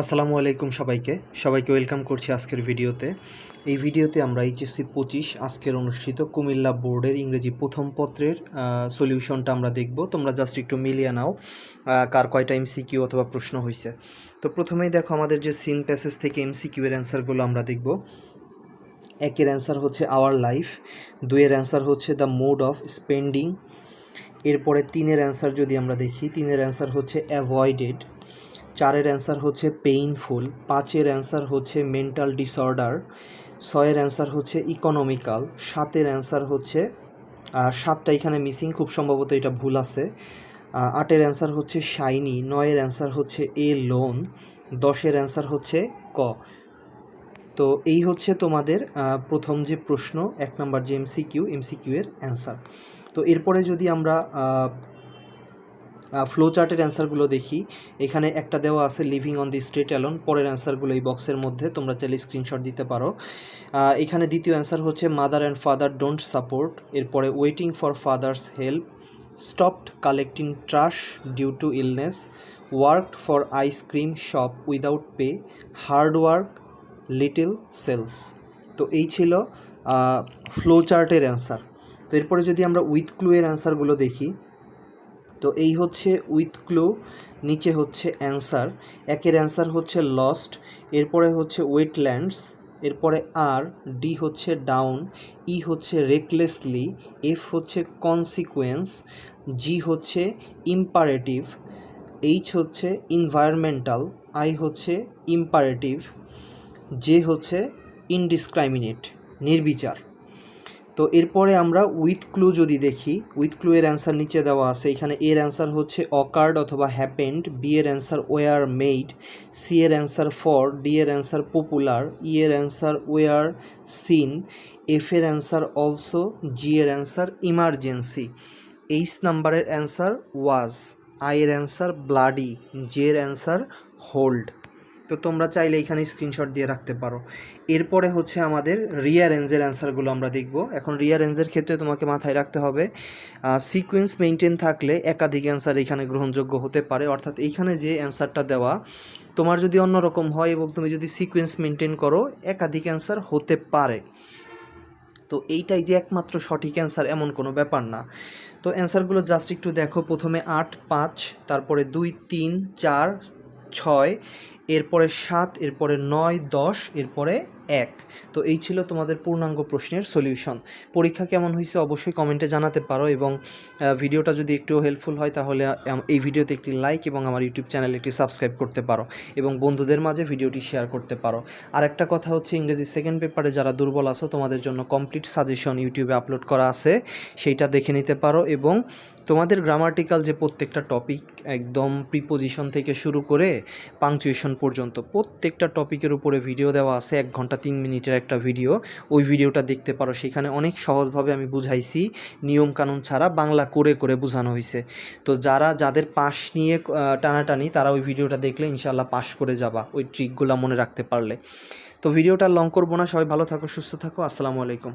আসসালামু আলাইকুম সবাইকে। সবাইকে ওয়েলকাম করছি আজকের ভিডিওতে। এই ভিডিওতে আমরা এইচএসসি পঁচিশ আজকের অনুষ্ঠিত কুমিল্লা বোর্ডের ইংরেজি প্রথম পত্রের সলিউশনটা আমরা দেখব। তোমরা জাস্ট একটু মিলিয়ে নাও কার কয়টা এমসিকিউ অথবা প্রশ্ন হয়েছে তো প্রথমেই দেখো আমাদের যে সিন প্যাসেজ থেকে এমসিকিউ এর অ্যান্সারগুলো আমরা দেখব। একের অ্যান্সার হচ্ছে আওয়ার লাইফ দুইয়ের অ্যান্সার হচ্ছে দ্য মোড অফ স্পেন্ডিং এরপরে তিনের অ্যান্সার যদি আমরা দেখি, তিনের অ্যান্সার হচ্ছে অ্যাভয়েডেড চারের অ্যান্সার হচ্ছে পেইনফুল, পাঁচের অ্যান্সার হচ্ছে মেন্টাল ডিসঅর্ডার, ছয়ের অ্যান্সার হচ্ছে ইকোনমিক্যাল, সাতের অ্যান্সার হচ্ছে সাতটা এখানে মিসিং, খুব সম্ভবত এটা ভুল আছে আটের অ্যান্সার হচ্ছে শাইনি, নয়ের অ্যান্সার হচ্ছে এ লোন, দশের অ্যান্সার হচ্ছে ক। তো এই হচ্ছে তোমাদের প্রথম যে প্রশ্ন, এক নম্বর যে এমসিকিউ এমসিকিউ এর অ্যান্সার। তো এরপরে যদি আমরা ফ্লো চার্টের অ্যান্সারগুলো দেখি। এখানে একটা দেওয়া আছে living on the straight alone পরের অ্যান্সারগুলো এই বক্সের মধ্যে, তোমরা চাইলে স্ক্রিনশট দিতে পারো। এখানে দ্বিতীয় অ্যান্সার হচ্ছে mother and father don't support এরপরে waiting for father's help stopped collecting trash due to illness worked for ice cream shop without pay hard work little sales তো এই ছিল ফ্লো চার্টের অ্যান্সার তো এরপরে যদি আমরা উইথ ক্লু এর অ্যান্সারগুলো দেখি তো এই হচ্ছে উইথ ক্লু নিচে হচ্ছে অ্যান্সার একের অ্যান্সার হচ্ছে লস্ট এরপরে হচ্ছে ওয়েটল্যান্ডস এরপরে আর ডি হচ্ছে ডাউন ই হচ্ছে রেকলেসলি এফ হচ্ছে কনসিকুয়েন্স জি হচ্ছে ইম্পারেটিভ এইচ হচ্ছে ইনভায়রনমেন্টাল আই হচ্ছে ইম্পারেটিভ জে হচ্ছে ইনডিসক্রাইমিনেট নির্বিচার। তো এরপরে আমরা উইথ ক্লু যদি দেখি উইথ ক্লু এর অ্যান্সার নিচে দেওয়া আছে এখানে এর অ্যান্সার হচ্ছে অকার্ড অথবা হ্যাপেন্ড বি এর অ্যান্সার ওয়ার মেড সি এর অ্যান্সার ফর ডি এর অ্যান্সার পপুলার ই এর অ্যান্সার ওয়ার সিন এফ এর অ্যান্সার অলসো জি এর অ্যান্সার ইমার্জেন্সি এইচ নাম্বারের অ্যান্সার ওয়াজ আই এর অ্যান্সার ব্লাডি জে এর অ্যান্সার হোল্ড তো তোমরা চাইলে এখানে স্ক্রিনশট দিয়ে রাখতে পারো। এরপরে হচ্ছে আমাদের রিয়ারেঞ্জের অ্যান্সারগুলো আমরা দেখব। এখন রিয়ারেঞ্জের ক্ষেত্রে তোমাকে মাথায় রাখতে হবে সিকোয়েন্স মেনটেন থাকলে একাধিক অ্যান্সার এখানে গ্রহণযোগ্য হতে পারে। অর্থাৎ এইখানে যে অ্যান্সারটা দেওয়া, তোমার যদি অন্যরকম হয় এবং তুমি যদি সিকোয়েন্স মেনটেন করো, একাধিক অ্যান্সার হতে পারে। তো এইটাই যে একমাত্র সঠিক অ্যান্সার এমন কোনো ব্যাপার না। তো অ্যান্সারগুলো জাস্ট একটু দেখো। প্রথমে আট, পাঁচ, তারপরে দুই, তিন, চার, ছয় এরপরে সাত, এরপরে নয়, দশ, এরপরে এক। তো এই ছিল তোমাদের পূর্ণাঙ্গ প্রশ্নের সলিউশন। পরীক্ষা কেমন হয়েছে অবশ্যই কমেন্টে জানাতে পারো এবং ভিডিওটা যদি একটু হেল্পফুল হয় তাহলে এই ভিডিওতে একটি লাইক এবং আমার ইউটিউব চ্যানেল একটি সাবস্ক্রাইব করতে পারো এবং বন্ধুদের মাঝে ভিডিওটি শেয়ার করতে পারো। আর একটা কথা হচ্ছে ইংরেজি সেকেন্ড পেপারে যারা দুর্বল আছো, তোমাদের জন্য কমপ্লিট সাজেশন ইউটিউবে আপলোড করা আছে, সেইটা দেখে নিতে পারো এবং তোমাদের গ্রামাটিক্যাল যে প্রত্যেকটা টপিক একদম প্রিপোজিশন থেকে শুরু করে, পাংচুয়েশন পর্যন্ত প্রত্যেকটা টপিকের উপরে ভিডিও দেওয়া আছে, এক ঘণ্টা তিন মিনিটের একটা ভিডিও ওই ভিডিওটা দেখতে পারো, সেখানে অনেক সহজভাবে আমি বুঝাইছি। নিয়ম কানুন ছাড়া বাংলা করে করে বোঝানো হয়েছে তো যারা, যাদের পাশ নিয়ে টানাটানি, তারা ওই ভিডিওটা দেখলে ইনশাল্লাহ পাশ করে যাবা, ওই ট্রিকগুলো মনে রাখতে পারলে। তো ভিডিওটা লং করব না, সবাই ভালো থাকো, সুস্থ থাকো, আসসালামু আলাইকুম।